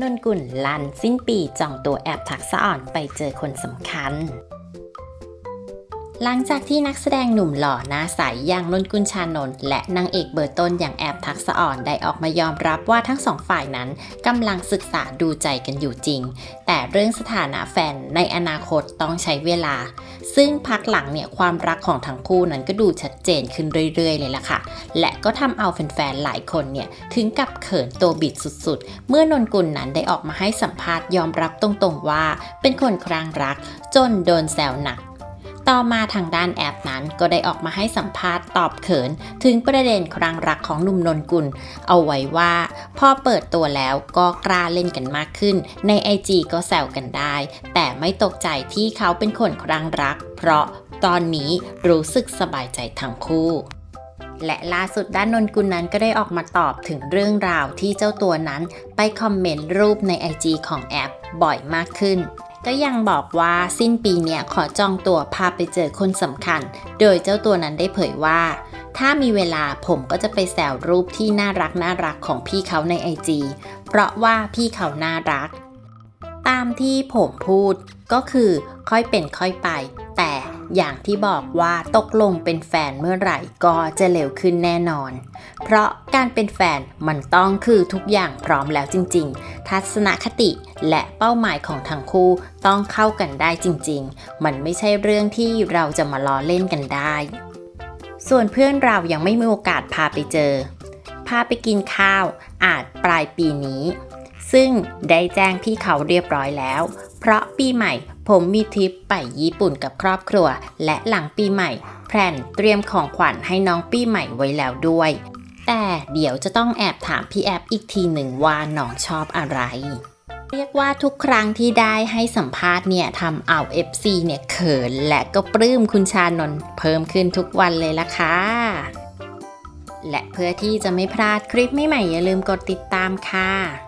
นนกุลลันสิ้นปีจองตัวแอบทักษะอ่อนไปเจอคนสำคัญ หลังจากที่นักแสดงหนุ่มหล่อหน้าใสอย่างนนกุลชานนท์และนางเอกเบอร์ต้นอย่างแอบทักษะอ่อนได้ออกมายอมรับว่าทั้งสองฝ่ายนั้นกำลังศึกษาดูใจกันอยู่จริง แต่เรื่องสถานะแฟนในอนาคตต้องใช้เวลา ซึ่งพักหลังเนี่ยความรักของทั้งคู่นั้นก็ดูชัดเจนขึ้นเรื่อยๆ เลยล่ะค่ะ และก็ทำเอาแฟนๆหลายคนเนี่ยถึงกับเขินตัวบิดสุดๆ เมื่อนนกุลนั้นได้ออกมาให้สัมภาษณ์ยอมรับตรงๆว่า เป็นคนครั้งรัก จนโดนแซวหนัก ต่อมาทางด้านแอปนั้นก็ได้ออกมาให้สัมภาษณ์ตอบเขิน ถึงประเด็นครั้งรักของหนุ่มนนกุล เอาไว้ว่าพอเปิดตัวแล้วก็กล้าเล่นกันมากขึ้น ใน IG ก็แซวกันได้ แต่ไม่ตกใจที่เขาเป็นคนครั้งรัก เพราะตอนนี้รู้สึกสบายใจทั้งคู่และล่าสุดด้านนนกุลนั้นก็ได้ออกมาตอบถึงเรื่องราวที่เจ้าตัวนั้นไปคอมเมนต์รูปใน IG ของแอปบ่อยมากขึ้น ก็ยังบอกว่าสิ้นปีเนี่ยขอจองตัวพาไปเจอคนสำคัญ โดยเจ้าตัวนั้นได้เผยว่า ถ้ามีเวลาผมก็จะไปแซวรูปที่น่ารักน่ารักของพี่เขาในไอจีเพราะว่าพี่เขาน่ารัก ตามที่ผมพูดก็คือค่อยเป็นค่อยไป อย่างที่บอกว่าตกลงเป็นแฟนเมื่อไหร่ก็จะเร็วขึ้นแน่นอน เพราะการเป็นแฟนมันต้องคือทุกอย่างพร้อมแล้วจริง ๆ ทัศนคติและเป้าหมายของทั้งคู่ต้องเข้ากันได้จริง ๆ มันไม่ใช่เรื่องที่เราจะมาล้อเล่นกันได้ ส่วนเพื่อนเรายังไม่มีโอกาสพาไปเจอ พาไปกินข้าวอาจปลายปีนี้ ซึ่งได้แจ้งพี่เขาเรียบร้อยแล้ว เพราะปีใหม่ ผมมีทริปไปญี่ปุ่นกับครอบครัว และหลังปีใหม่ แพลนเตรียมของขวัญให้น้องปีใหม่ไว้แล้วด้วย แต่เดี๋ยวจะต้องแอบถามพี่แอฟอีกทีหนึ่งว่าน้องชอบอะไร เรียกว่าทุกครั้งที่ได้ให้สัมภาษณ์เนี่ยทำเอา FC เนี่ยเขินและก็ปลื้มคุณชานนท์เพิ่มขึ้นทุกวันเลยล่ะค่ะและเพื่อที่จะไม่พลาดคลิปใหม่ๆอย่าลืมกดติดตามค่ะ